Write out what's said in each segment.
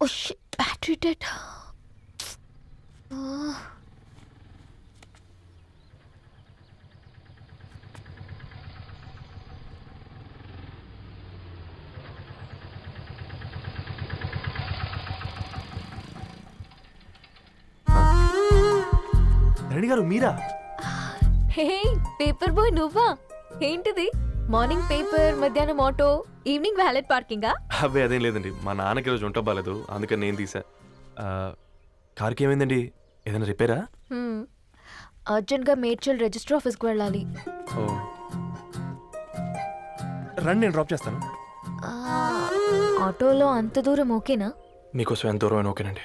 ఓ battery dead రణి గారు మీరా? Hey paper boy నువ్వా? ఏంటిది? మార్నింగ్ పేపర్ మధ్యాహ్నం ఆటో? ఈవినింగ్ వ్యాలెట్ పార్కింగా? అబ్బాయి అదేం లేదండి. మా నాన్నకి రోజు ఉంట బాగాలేదు అందుకని నేను తీసా. ఆ, కార్కి ఏమైందండి? ఏదైనా రిపేరా? అర్జెంట్గా మేడ్చల్ రిజిస్టర్ ఆఫీస్కి వెళ్ళాలి. ఓ. రండి నేను డ్రాప్ చేస్తాను. ఆ, ఆటోలో అంత దూరం ఓకేనా? మీకోసం ఎంత దూరం అయినా ఓకేనండి.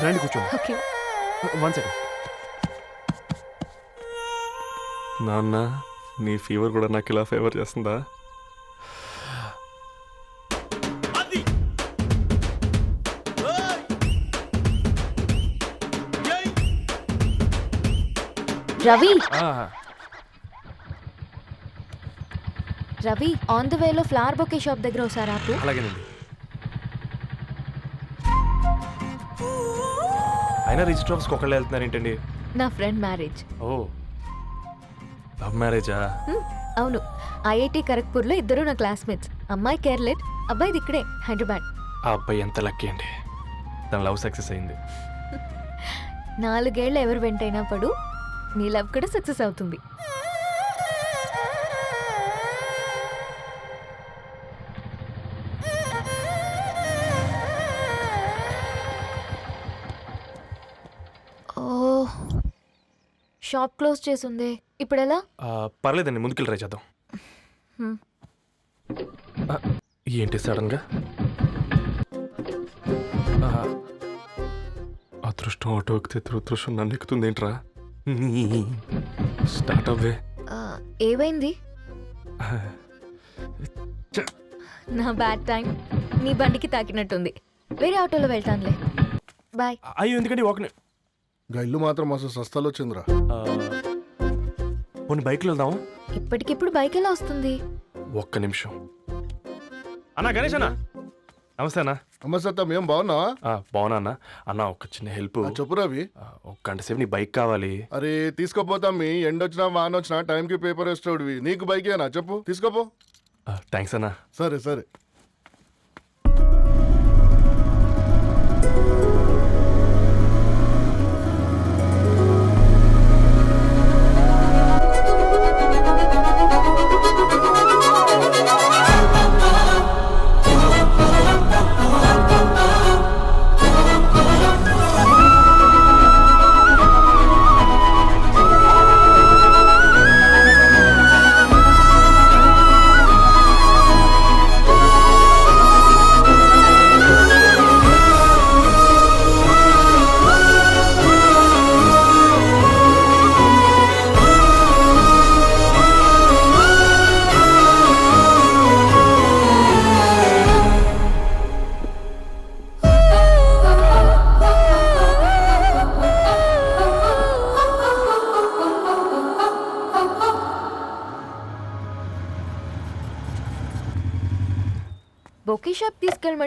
రండి కూర్చోండి. ఓకే. One second. నాన్న నీ ఫీవర్ కూడా నాకు ఇలా ఫేవర్ చేస్తుందా? రవి. రవి ఆన్ ద వేలో ఫ్లవర్ బొకే షాప్ దగ్గర ఒకసారి ఆపు. అలాగేనండి. అయినా రిజిస్టర్ ఆఫీస్కి ఒకళ్ళు వెళ్తున్నారు ఏంటండి? నా ఫ్రెండ్ మ్యారేజ్ ఓ. లవ్ మ్యారేజా? అవును. ఐఐటి ఖరగ్పూర్లో ఇద్దరు నా క్లాస్మేట్స్ అమ్మాయి కేర్లెట్ అబ్బాయిది ఇక్కడే హైదరాబాద్. ఆ అబ్బాయి ఎంత లక్కీ అండి. తన లవ్ సక్సెస్ అయింది. నాలుగేళ్ళు ఎవరు వెంటైనా పడు. నీ లవ్ కూడా సక్సెస్ అవుతుంది. ఓ షాప్ క్లోజ్ చేసింది. ఇప్పుడు ఎలా ఆ, పర్లేదండి ముందుకెళ్ళి ట్రై చేద్దాం. ఏంటి సడన్గా? ఆ, అదృష్టం ఆటో ఎక్కితే దురదృష్టం నన్ను ఎక్కుతుంది ఏంట్రా స్టార్ట్ అవ్వే. ఆ, ఏమైంది? నా బ్యాడ్ టైం. నీ బండికి తాకినట్టుంది. వేరే ఆటోలో వెళ్తానులే. బాయ్. అయ్యో ఎందుకండి ఒక గా ఇల్లు మాత్రం మస్తు సస్తాలో వచ్చిందిరా. ఆ, పోనీ బైక్లో వెళ్దాం ఇప్పటికిప్పుడు బైక్ ఎలా వస్తుంది? ఒక్క నిమిషం. అన్నా గణేష్ అన్న. నమస్తే అన్న. అమ్మ సత్తం ఏం బాగున్నావా? బాగున్నా అన్న. అన్న ఒక చిన్న హెల్ప్. చెప్పు రవి. ఒక గంట సేపు నీ బైక్ కావాలి. అరే తీసుకోపోతాం మీ. ఎండొచ్చినా వాన వచ్చినా టైంకి పేపర్ వేస్తాడువి నీకు బైకేనా? చెప్పు. తీసుకోపో. థ్యాంక్స్ అన్న. సరే సరే.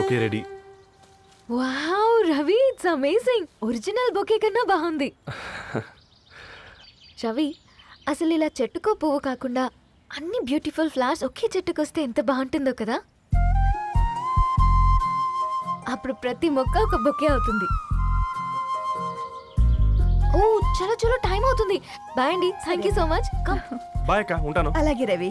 bouquet ready. Wow Ravi it's amazing. Original bouquet కన్నా బాగుంది. రవి అసలు ఇలా చెట్టుకో పువ్వు కాకుండా అన్ని బ్యూటిఫుల్ ఫ్లవర్స్ ఒకే చెట్టుకు వస్తే ఎంత బాగుంటుందో కదా? అప్పుడు ప్రతి మొక్క ఒక బొకే అవుతుంది. ఓ చలో చలో టైం అవుతుంది. బాయ్ అండి. Thank you so much come bye అక్క ఉంటాను. అలాగే రవి.